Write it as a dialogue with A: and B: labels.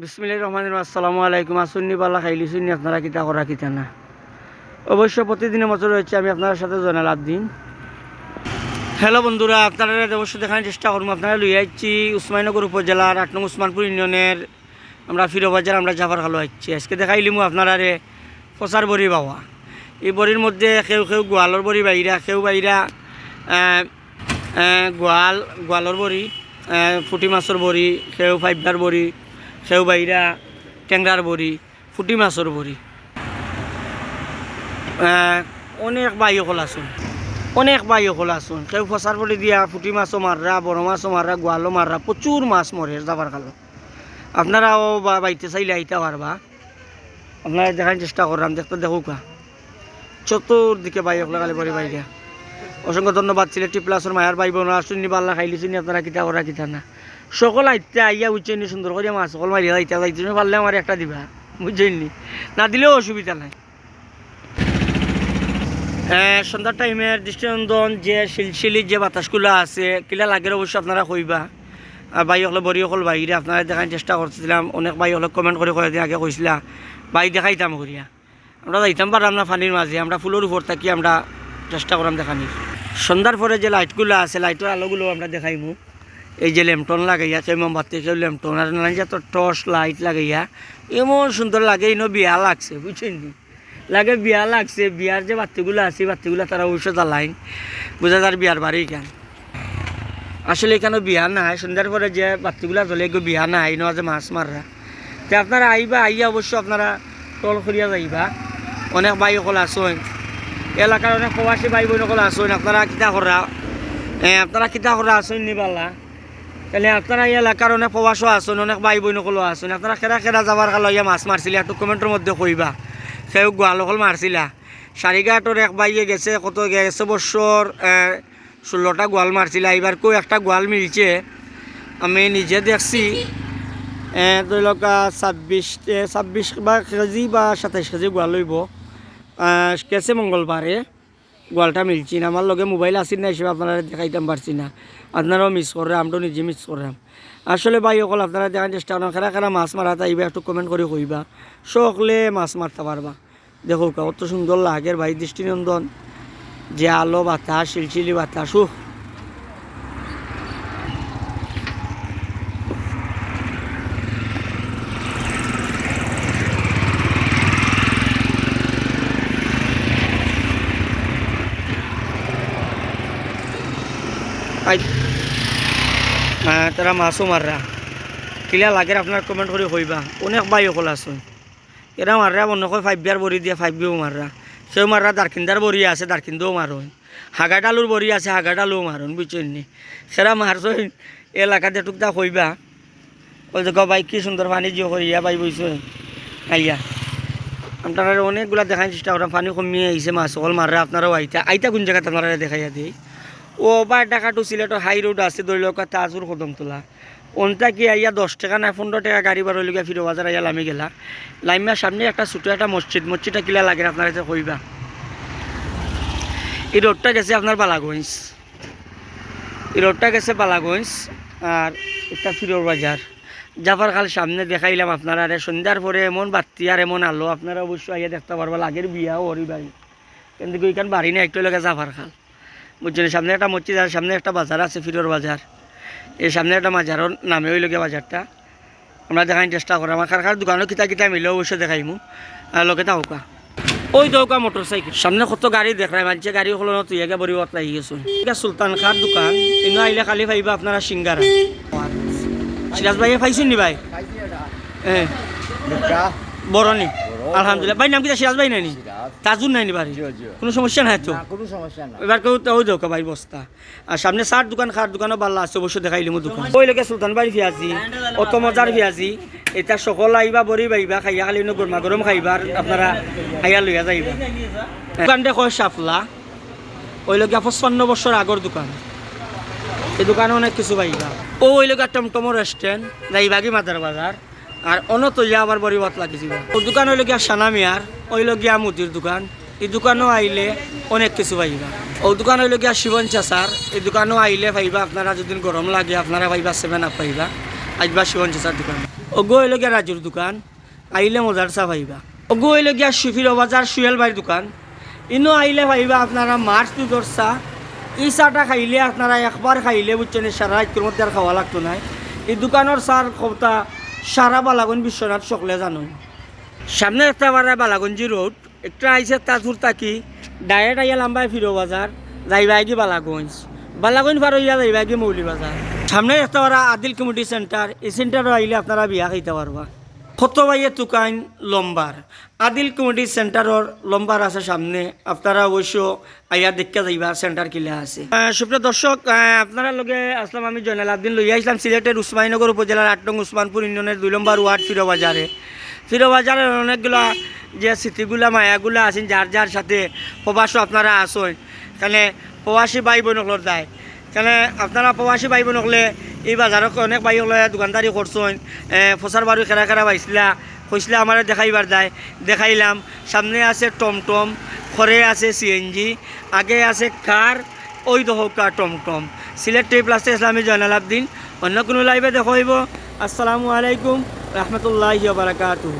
A: বিসমিল্লাহ রহমান আসসালামু আলাইকুম। আসুন্নি পাল্লা খাইলি শুনি আপনারা কিতা করা কিতা না? অবশ্য প্রতিদিনের মতো রয়েছে, আমি আপনার সাথে জয়নাল আবদিন। হ্যালো বন্ধুরা, আপনারা অবশ্যই দেখানোর চেষ্টা করব। আপনারা লইয়া যাচ্ছি উসমাননগর উপজেলার আট নং উসমানপুর ইউনিয়নের, আমরা ফিরোবাজার আমরা জাফার খালো আসছি আজকে দেখাইলিমু আপনারা রে ফসার বড়ি বাবা এই বড়ির মধ্যে কেউ কেউ গোয়ালর বড়ি বাইরা, কেউ বাইরা গোয়াল, গোয়ালর বড়ি ফুটি মাছর বড়ি, কেউ ফাইবার বড়ি কেউ বাইরা ট্যাংরার বড়ি, ফুটি মাছর বড়ি। অনেক বাই অকল আছোন। অনেক বাই অকল আছোন। কেউ ফসার বড়ি দিয়া, ফুটি মাছও মাররা বড় মাছও মাররা গোয়ালও মাররা প্রচুর মাছ মরে যাবার কালো আপনারাও বা বাইতে চাইলে আইতে পারবা আপনারা দেখার চেষ্টা করলাম দেখতে দেখুকা চতুর্দিকে বাই অকলে কালে পরে বাইরে অসংখ্য ধন্যবাদ সিলেক্টি প্লাসের মায়ার ভাই বোন শুনি পাল্লা খাইলি শুনি আপনারা কিতা করা কিতা না। সকল আইতে আইয়া বুঝছেন সুন্দর করে মাছ সকল মারিয়া আইতে যাইতে পারলে আমার একটা দিবা বুঝছেন নি না দিলেও অসুবিধা নাই। সন্ধ্যার টাইমের দৃষ্টিনন্দন, যে শিলশিলি যে বাতাসগুলো আছে, কিলা লাগের অবশ্যই আপনারা কইবা। আর বাই হলে বড়ি হল বাইরে আপনারা দেখার চেষ্টা করছিলাম অনেক বাই হলে কমেন্ট করে কয়েকদিন আগে কইছিলা বাই দেখাইতাম করিয়া। আমরা যাইতাম পারলাম না পানির মাঝে, আমরা ফুলের উপর থাকি, আমরা চেষ্টা করলাম দেখানির। সন্ধ্যার পরে যে লাইটগুলো আছে লাইটের আলোগুলো আমরা দেখাইমু। এই যে ল্যাম্পটন লাগাইয়া, সেই মোমবাতি সেই ল্যাম্পটন আর নানান যে টর্চ লাইট লাগাইয়া, এমন সুন্দর লাগে ইনো বিয়া লাগছে, বুঝছেন লাগে বিয়া লাগছে, বিয়ার যে বাতিগুলো আছে বাতিগুলো তারা অবশ্য জ্বালাইন। বোঝা যার বিয়ার বাড়ি কেন? আসলে এখানে বিয়া নাই, সন্ধ্যার পরে যে বাতিগুলা জ্বলে এগুলো বিয়া নাই ইনো যে মাছ মাররা। তে আপনারা আইবা, আইয়া অবশ্য আপনারা টল করিয়া যাইবা। অনেক বাই সকল আসেন এলাকার অনেক প্রবাসী বাই বোন সকল আসেন আপনারা কিতা করা? আপনারা কিতা করা আসেন নিবালা তাহলে আপনারা এই এলাকার অনেক প্রবাসও আসুন অনেক ভাই বোন সকলও আসুন আপনারা খেরা খেরা যাবার কালো ইয়া মাছ মারছিলা? একটু কমেন্টের মধ্যে কইবা। সেও গোয়াল সকল মারছিলা সারিঘাটর এক বাইয়ে গেছে কত গেছে বছর ষোলোটা গোয়াল মারছিলা এবার কেউ একটা গোয়াল মিলছে। আমি নিজে দেখছি। লওক আহ, ছাব্বিছ ছাব্বিছ বা কেজি বা সাতাইছ কেজি গোৱাল লইব। গেছে মঙ্গলবারে গোয়ালটা মিলছি না। আমার লগে মোবাইল আসিল না হিসেবে আপনারা দেখাইতাম পারছি না। আপনারাও মিস করলাম আমরাও নিজে মিস করলাম আসলে ভাই অকল আপনারা দেখার চেষ্টা করেন খারা খারা মাছ মারা তাইবা একটু কমেন্ট করে কইবা। সকলে মাছ মারতে পারবা। দেখো, কত সুন্দর লাগের ভাই, দৃষ্টিনন্দন, যে আলো বাতাস, শিলশিলি বাতাস উহ আই হ্যাঁ তারা মাছও মাররা কিলা লাগে আপনার কমেন্ট করে কইবা অনেক বাই অকল আছো এরা মাররা হয় ফাইভ বিয়ার বড়ি দিয়ে ফাইভ বিও মাররা সেও মাররা দারকিন্দার বড়ি আছে দারকিন্দাও মারুন হাগাডালুর বড়ি আছে, হাগাডালও মারুন বুঝছেন সেরা মারছই এলাকাতে টুকটা কইবা ওই যে ভাই, কি সুন্দর পানি জিও করিয়া পাই বইছ। আইয়া। আপনারা অনেকগুলা দেখার চেষ্টা করেন পানি কমিয়ে আইছে মাছ সকল মাররা আপনারাও আইতা। আইতা কোন জায়গাতে আপনারা দেখাইয়া দিই ও বা টাকাটো সিলেটর হাই রোড আছে ধরি লোক তাজুর কদমতলা ওনটা কি, আইয়া দশ টাকা না পনেরো টাকা গাড়ি বার হইলে ফিরো বাজার আইয়া লামি গেলা। লাইমিয়া সামনে একটা ছোটো একটা মসজিদ মসজিদটা কিলা লাগে আপনারা যে কইবা এই রোডটা গেছে আপনার বালাগঞ্জ। এই রোডটা গেছে বালাগঞ্জ আর একটা ফিরোর বাজার। জাফার খাল সামনে দেখাইলাম আপনারা, আরে সন্ধ্যার পরে এমন বাত্তি আর এমন আলো, আপনারা অবশ্যই আইয়া দেখতে পারবা, লাগের বিয়াও হরি বাড়ি কিন্তু ওইখান বাড়ি না একটু লোকে জাফার খাল। বুঝছেন সামনে একটা মসজিদ আর সামনে একটা বাজার আছে ফিরোর বাজার। এই সামনে একটা বাজারও নামে ওই গিয়ে বাজারটা। আমরা দেখাই চেষ্টা করি আমার কার কার দোকানও কিতা কিতা মিলে অবশ্যই দেখাইমু। আর লোকে তাহকা ওই দৌকা মোটর সাইকেল সামনে কত গাড়ি দেখায় মানছে গাড়ি হলো না তুই একে বড়ি অতলাই গেছো। এটা সুলতান খার দোকান ইনো আইলে খালি পাইবা আপনারা সিঙ্গারা। সিরাজ ভাই পাইছেন নি ভাই? হ্যাঁ। বড় নি আলহামদুলিল্লাহ। ভাই নাম কিটা সিরাজ ভাই নাই নি তাজুর নাই নি বাড়ি কোনো সমস্যা নাই তো?
B: কোনো সমস্যা না
A: এবার কেউ তো দোকা ভাই বস্তা। আর সামনে সার দোকান খার দোকানও ভালো আছে অবশ্যই দেখাইলি মো দোকান। ওই লোকে সুলতান বাড়ি পেঁয়াজি অত মজার পেঁয়াজি এটা সকল আইবা বড়ি বাইবা খাইয়া খালি গরমা গরম খাইবার আপনারা খাইয়া লইয়া যাইবা। দোকানটা কয় সাফলা ওই লোকে পঁচপান্ন বছর আগর দোকান। এই দোকানে অনেক কিছু পাইবা। ও ওই লোক টমটম রেস্টুরেন্ট যাইবাগি মাদার বাজার? আর অনত ইয়া আবার বড়ি বাত লাগিছিল ও দোকান হইল গিয়া সানামিয়ার ওই গিয়া মুদির দোকান। এই দোকানও আইলে অনেক কিছু পাইবা। ও দোকান হইল গিয়া শিবন চাচার, এই দোকানও আইলে পাইবা, আপনারা যদি গরম লাগে আপনারা পাইবা সেভেন আপ পাইবা, আইবা শিবন চাচার দোকান। অগো হইল গিয়া রাজুর দোকান, আইলে মজার চা পাইবা। অগো হইল গিয়া সুফির বাজার, সুয়েল ভাইয়ের দোকান। ইনো আইলে পাইবা আপনারা মার্চ দুধর চা। এই চাটা খাইলে আপনারা একবার খাইলে বুঝছেন সারা রাজ্যের মধ্যে আর খাওয়া লাগতো নাই এই দোকানের চার কবতা সারা বালাগন বিশ্বনাথ সকলে জানো সামনে একটা বারে বালাগঞ্জি রোড একটা আইসে তাজপুর তাকি ডায়েট আইয়া লাম্বাই ফিরো বাজার যাইবা কি বালাগঞ্জ। বালাগঞ্জ পার হইয়া যাইবা কি মৌলি বাজার। সামনে একটা বারা আদিল কমিউনিটি সেন্টার এই সেন্টারও আইলে আপনারা বিয়া খাইতে পারবা। কত বাইয়ে তুকাইন লম্বার। আদিল কমিউনিটি সেন্টারের লম্বার আছে সামনে। আপনারা অবশ্য আইয়া দেখতে যাইবা, সেন্টার কিলা আছে। সুপ্রিয় দর্শক আপনারা লগে আসলাম আমি জয়নাল আবদিন লইয়া আসলাম সিলেটের উসমানীনগর উপজেলার আট নং উসমানপুর ইউনিয়নের দুই নম্বর ওয়ার্ড ফিরো বাজারে ফিরো বাজারের অনেকগুলা যে স্মৃতিগুলা, মায়াগুলা আছেন, যার যার সাথে প্রবাসও আপনারা আসেন কেন প্রবাসী ভাই বোনকলর দায়। কেন আপনারা প্রবাসী ভাই বোনকলে এই বাজারক অনেক বাইক লয় দোকানদারি করছেন ফসার বাড়ি খেরা খেরা পাইছিলা কইসলা আমার দেখাইবার যায়। দেখাইলাম, সামনে আছে টমটম খরে আছে সিএনজি আগে আছে কার ওই দহকা টমটম। সিলেট টি প্লাসে ইসলামী জয়নাল আবদিন। অন্য কোনো লাইভে দেখাইব। আসসালামু আলাইকুম রহমতুল্লাহ বারাকাতুহ